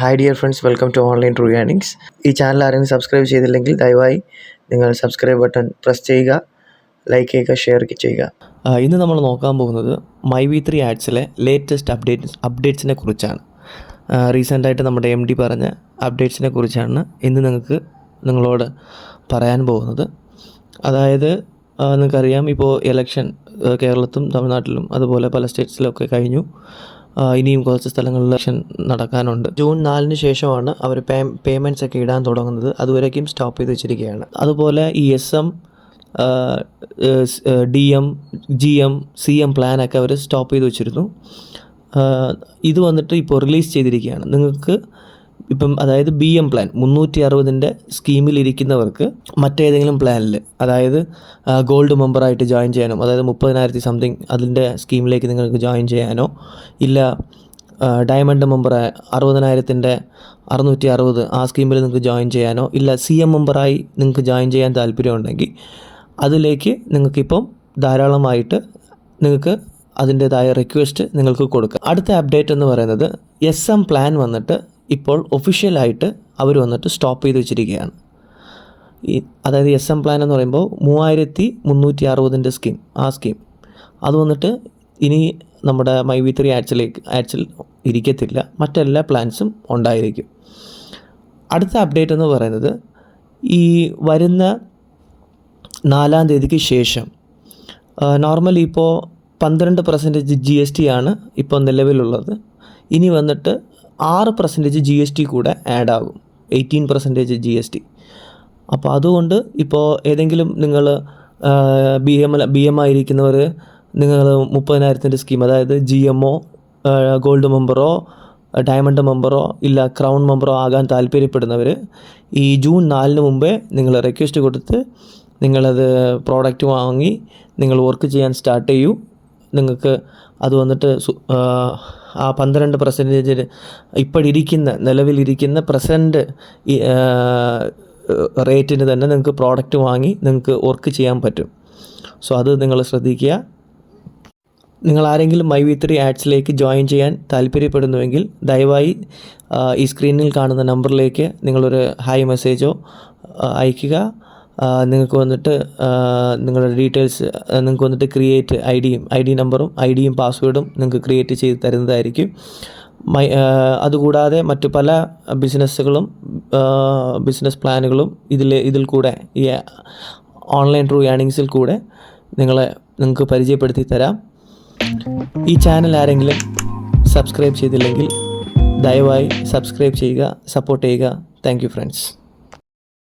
Hi dear friends welcome to online true earnings ഈ channel ആരെങ്കിലും subscribe ചെയ്തില്ലെങ്കിൽ ദയവായി നിങ്ങൾ സബ്സ്ക്രൈബ് ബട്ടൺ പ്രസ് ചെയ്യുക ലൈക്ക് ചെയ്യുക ഷെയർ ചെയ്യുക. ഇന്ന് നമ്മൾ നോക്കാൻ പോകുന്നത് മൈ വി ത്രീ ആഡ്സിലെ ലേറ്റസ്റ്റ് അപ്ഡേറ്റ്സ് അപ്ഡേറ്റ്സിനെ കുറിച്ചാണ് റീസെന്റായിട്ട് നമ്മുടെ എം ഡി പറഞ്ഞ അപ്ഡേറ്റ്സിനെ കുറിച്ചാണ് ഇന്ന് നിങ്ങൾക്ക് നിങ്ങളോട് പറയാൻ പോകുന്നത്. അതായത് നിങ്ങൾക്കറിയാം ഇപ്പോൾ ഇലക്ഷൻ കേരളത്തും തമിഴ്നാട്ടിലും അതുപോലെ പല സ്റ്റേറ്റ്സിലൊക്കെ കഴിഞ്ഞു. ഇനിയും കുറച്ച് സ്ഥലങ്ങളിൽ ഇലക്ഷൻ നടക്കാനുണ്ട്. ജൂൺ നാലിന് ശേഷമാണ് അവർ പേ പേയ്മെന്റ്സ് ഒക്കെ ഇടാൻ തുടങ്ങുന്നത്. അതുവരേക്കും സ്റ്റോപ്പ് ചെയ്ത് വെച്ചിരിക്കുകയാണ്. അതുപോലെ ഈ S M D M G M C M പ്ലാനൊക്കെ അവർ സ്റ്റോപ്പ് ചെയ്ത് വെച്ചിരുന്നു. ഇത് വന്നിട്ട് ഇപ്പോൾ റിലീസ് ചെയ്തിരിക്കുകയാണ്. നിങ്ങൾക്ക് ഇപ്പം അതായത് ബി എം പ്ലാൻ മുന്നൂറ്റി അറുപതിന്റെ സ്കീമിലിരിക്കുന്നവർക്ക് മറ്റേതെങ്കിലും പ്ലാനിൽ അതായത് ഗോൾഡ് മെമ്പറായിട്ട് ജോയിൻ ചെയ്യാനോ അതായത് മുപ്പതിനായിരത്തി സംതിങ് അതിന്റെ സ്കീമിലേക്ക് നിങ്ങൾക്ക് ജോയിൻ ചെയ്യാനോ ഇല്ല ഡയമണ്ട് മെമ്പർ അറുപതിനായിരത്തിന്റെ അറുന്നൂറ്റി അറുപത് ആ സ്കീമിൽ നിങ്ങൾക്ക് ജോയിൻ ചെയ്യാനോ ഇല്ല സി എം മെമ്പറായി നിങ്ങൾക്ക് ജോയിൻ ചെയ്യാൻ താല്പര്യമുണ്ടെങ്കിൽ അതിലേക്ക് നിങ്ങൾക്കിപ്പം ധാരാളമായിട്ട് നിങ്ങൾക്ക് അതിന്റേതായ റിക്വസ്റ്റ് നിങ്ങൾക്ക് കൊടുക്കാം. അടുത്ത അപ്ഡേറ്റ് എന്ന് പറയുന്നത് എസ് എം പ്ലാൻ വന്നിട്ട് ഇപ്പോൾ ഒഫീഷ്യലായിട്ട് അവർ വന്നിട്ട് സ്റ്റോപ്പ് ചെയ്ത് വെച്ചിരിക്കുകയാണ്. ഈ അതായത് എസ് എം പ്ലാൻ എന്ന് പറയുമ്പോൾ മൂവായിരത്തി മുന്നൂറ്റി അറുപതിന്റെ സ്കീം ആ സ്കീം അത് വന്നിട്ട് ഇനി നമ്മുടെ മൈ വി ത്രീ ആഡ്സിലേക്ക് ആഡ്സിൽ ഇരിക്കത്തില്ല. മറ്റെല്ലാ പ്ലാൻസും ഉണ്ടായിരിക്കും. അടുത്ത അപ്ഡേറ്റ് എന്ന് പറയുന്നത് ഈ വരുന്ന നാലാം തീയതിക്ക് ശേഷം നോർമലി ഇപ്പോൾ പന്ത്രണ്ട് പെർസെന്റേജ് ജി എസ് ടി ആണ് ഇപ്പോൾ നിലവിലുള്ളത്. ഇനി വന്നിട്ട് ആറ് പെർസെന്റേജ് ജി എസ് ടി കൂടെ ആഡ് ആകും. Eighteen percentage G S T അപ്പോൾ അതുകൊണ്ട് ഇപ്പോൾ ഏതെങ്കിലും നിങ്ങൾ ബി എം ബി എം ആയിരിക്കുന്നവർ നിങ്ങൾ മുപ്പതിനായിരത്തിന്റെ സ്കീം അതായത് ജി എമ്മോ ഗോൾഡ് മെമ്പറോ ഡയമണ്ട് മെമ്പറോ ഇല്ല ക്രൗൺ മെമ്പറോ ആകാൻ താല്പര്യപ്പെടുന്നവർ ഈ ജൂൺ നാലിന് മുമ്പേ നിങ്ങൾ റിക്വസ്റ്റ് കൊടുത്ത് നിങ്ങളത് പ്രോഡക്റ്റ് വാങ്ങി നിങ്ങൾ വർക്ക് ചെയ്യാൻ സ്റ്റാർട്ട് ചെയ്യൂ. നിങ്ങൾക്ക് അത് വന്നിട്ട് ആ, പന്ത്രണ്ട് പെർസെന്റേജിൽ ഇപ്പോഴിരിക്കുന്ന നിലവിലിരിക്കുന്ന പ്രസന്റ് റേറ്റിന് തന്നെ നിങ്ങൾക്ക് പ്രോഡക്റ്റ് വാങ്ങി നിങ്ങൾക്ക് വർക്ക് ചെയ്യാൻ പറ്റും. സോ അത് നിങ്ങൾ ശ്രദ്ധിക്കുക. നിങ്ങൾ ആരെങ്കിലും മൈ വി ത്രീ ആഡ്സിലേക്ക് ജോയിൻ ചെയ്യാൻ താല്പര്യപ്പെടുന്നുവെങ്കിൽ ദയവായി ഈ സ്ക്രീനിൽ കാണുന്ന നമ്പറിലേക്ക് നിങ്ങളൊരു ഹായ് മെസ്സേജോ അയയ്ക്കുക. നിങ്ങൾക്ക് വന്നിട്ട് നിങ്ങളുടെ ഡീറ്റെയിൽസ് നിങ്ങൾക്ക് വന്നിട്ട് ക്രിയേറ്റ് ഐ ഡിയും ഐ ഡി നമ്പറും ഐ ഡിയും പാസ്വേഡും നിങ്ങൾക്ക് ക്രിയേറ്റ് ചെയ്ത് തരുന്നതായിരിക്കും. മൈ അതുകൂടാതെ മറ്റ് പല ബിസിനസ്സുകളും ബിസിനസ് പ്ലാനുകളും ഇതിൽ ഇതിൽ കൂടെ ഈ ഓൺലൈൻ ട്രൂ ഏണിങ്സിൽ കൂടെ നിങ്ങളെ നിങ്ങൾക്ക് പരിചയപ്പെടുത്തി തരാം. ഈ ചാനൽ ആരെങ്കിലും സബ്സ്ക്രൈബ് ചെയ്തില്ലെങ്കിൽ ദയവായി സബ്സ്ക്രൈബ് ചെയ്യുക സപ്പോർട്ട് ചെയ്യുക. Thank friends